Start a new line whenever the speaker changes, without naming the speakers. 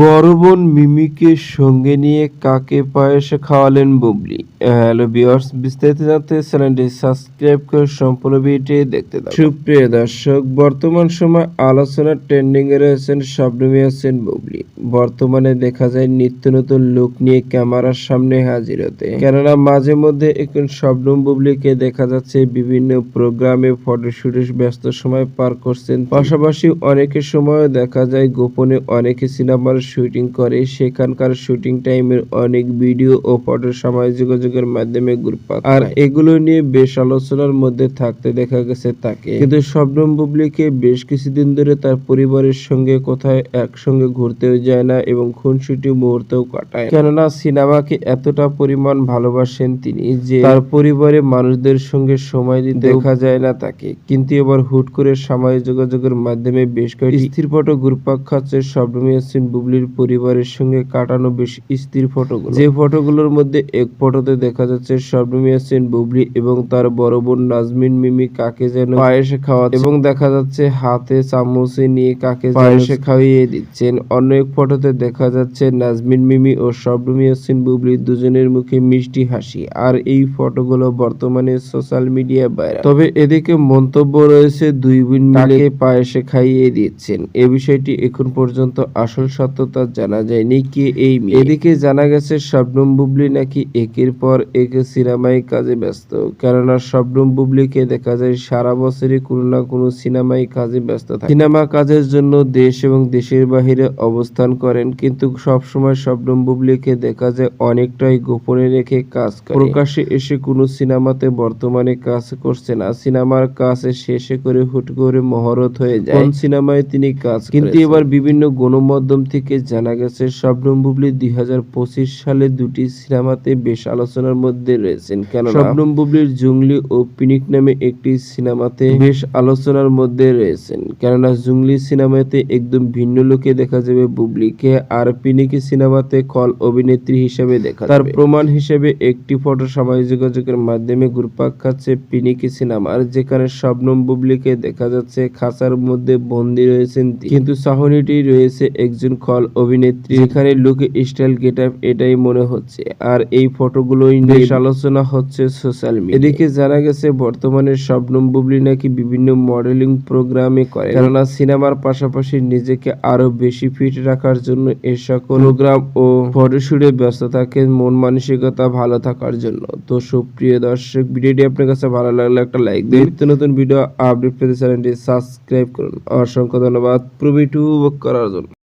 বড় বোন মিমিকে সঙ্গে নিয়ে কাকে পায়েস খাওয়ালেন বুবলি? হ্যালো ভিউয়ার্স, বিস্তারিত জানতে চ্যানেলটি সাবস্ক্রাইব করে সম্পূর্ণ ভিডিওটি দেখতে দাও সুপ্রিয় দর্শক, বর্তমান সময় আলোচনা ট্রেন্ডিং এ রয়েছেন শবনমী হোসেন বুবলি। বর্তমানে দেখা যায় নিত্য নতুন লুক নিয়ে ক্যামেরার সামনে হাজির হতে। কেননা মাঝে মধ্যে এখন শবনম বুবলিকে দেখা যাচ্ছে বিভিন্ন প্রোগ্রামে ফটোশুটে ব্যস্ত সময় পার করছেন। পাশাপাশি অনেকের সময় দেখা যায় গোপনে অনেকে সিনেমার শুটিং করে, সেখানকার শুটিং টাইমের অনেক ভিডিও ও ফটো সামাজিক যোগাযোগের মাধ্যমে গ্রুপ আর এগুলো নিয়ে বেশ আলোচনার মধ্যে থাকতে দেখা গেছে তাকে। কিন্তু শবনম বুবলিকে বেশ কিছুদিন ধরে তার পরিবারের সঙ্গে কোথায় একসঙ্গে ঘুরতেও যায় না এবং খুনসুটি মুহূর্তেও কাটায়। কেননা সিনেমাকে এতটা পরিমাণ ভালোবাসেন তিনি যে তার পরিবারের মানুষদের সঙ্গে সময় দিতে দেখা যায় না তাকে। কিন্তু এবার হুট করে সামাজিক যোগাযোগের মাধ্যমে বেশ কয়েকটি স্থির ফটো ঘুরপাক খাচ্ছে শবনম ইয়াসিন বুবলির পরিবারের সঙ্গে কাটানো বেশ স্থির ফটোগুলো। যে ফটোগুলোর মধ্যে এক ফটোতে দেখা যাচ্ছে শবনম ইয়াসিন বুবলি এবং তার বড় বোন নাজমিন মিমি কাকে যেন পায়েসে খাওয়া এবং দেখা যাচ্ছে হাতে চামচে নিয়ে কাকে পায়েসে খাইয়ে দিচ্ছেন। অন্য এক ফটোতে দেখা যাচ্ছে নাজমিন মিমি ও শবনম ইয়াসিন বুবলি দুজনের মুখে মিষ্টি হাসি আর এই ফটোগুলো বর্তমানে সোশ্যাল মিডিয়া ভাইরাল। তবে এদিকে মন্তব্য রয়েছে দুই বোন মিলে পায়েসে খাইয়ে দিচ্ছেন। এ বিষয়টি এখন পর্যন্ত আসল সত্যতা জানা যায়নি কে এই মেয়ে। এদিকে জানা গেছে শবনম বুবলি নাকি একের পর এক সিনেমায় কাজে ব্যস্ত। কেননা শবনম বুবলিকে দেখা যায় সারা বছরই কোনো না কোনো সিনেমায় কাজে ব্যস্ত থাকে। সিনেমা কাজের জন্য দেশ এবং দেশের বাহিরে অবস্থান করেন কিন্তু সব সময় শবনম বুবলিকে দেখা যায় অনেকটাই গোপনে রেখে কাজ করে। প্রকাশ্যে এসে কোনো সিনেমাতে বর্তমানে কাজ করছে না। সিনেমার কাজ শেষে করে হুট করে মহরত হয়ে যায়। কোন সিনেমায় তিনি কাজ কিন্তু এবার বিভিন্ন গণমাধ্যম থেকে জানা গেছে, শবনম বুবলি দুই হাজার পঁচিশ সালে দুটি সিনেমাতে বেশ আলোচনার মধ্যে রয়েছেন। কেন শবনম বুবলির জুংলি ও পিনিক নামে একটি সিনেমাতে বেশ আলোচনার মধ্যে রয়েছেন। কেননা জুংলি সিনেমাতে একদম ভিন্ন লোকে দেখা যাবে, বুবলিকে আর পিনিকি সিনেমাতে কল অভিনেত্রী হিসেবে দেখা তার প্রমাণ হিসেবে একটি ফটো সামাজিক যোগাযোগের মাধ্যমে ঘুরপাক খাচ্ছে পিনিকি সিনেমার, যেখানে শবনম বুবলিকে দেখা যাচ্ছে, খাঁচার মধ্যে বন্দী রয়েছেন কিন্তু সাহনিটি রয়েছে একজন খল অভিনেত্রী। এখানে লুকে স্টাইল গেট আপ এটাই মনে হচ্ছে। আর এই ফটোগুলোই বেশ আলোচনা হচ্ছে সোশ্যাল মিডিয়া এদিকে জানা গেছে বর্তমানে শবনম বুবলি নাকি বিভিন্ন মডেলিং প্রোগ্রামে করে। কেননা সিনেমার পাশাপাশি নিজেকে আরও বেশি ফিট রাখার জন্য এ সকল প্রোগ্রাম ও ফটোশুটে ব্যস্ত থাকেন মন মানসিকতা ভালো থাকার জন্য। তো সুপ্রিয় দর্শক ভিডিওটি আপনার কাছে ভালো লাগলে একটা লাইক দিন। নিত্য নতুন ভিডিও আপডেট পেতে চ্যানেলটি সাবস্ক্রাইব করুন। অসংখ্য ধন্যবাদ। প্রবিটু করার জন্য।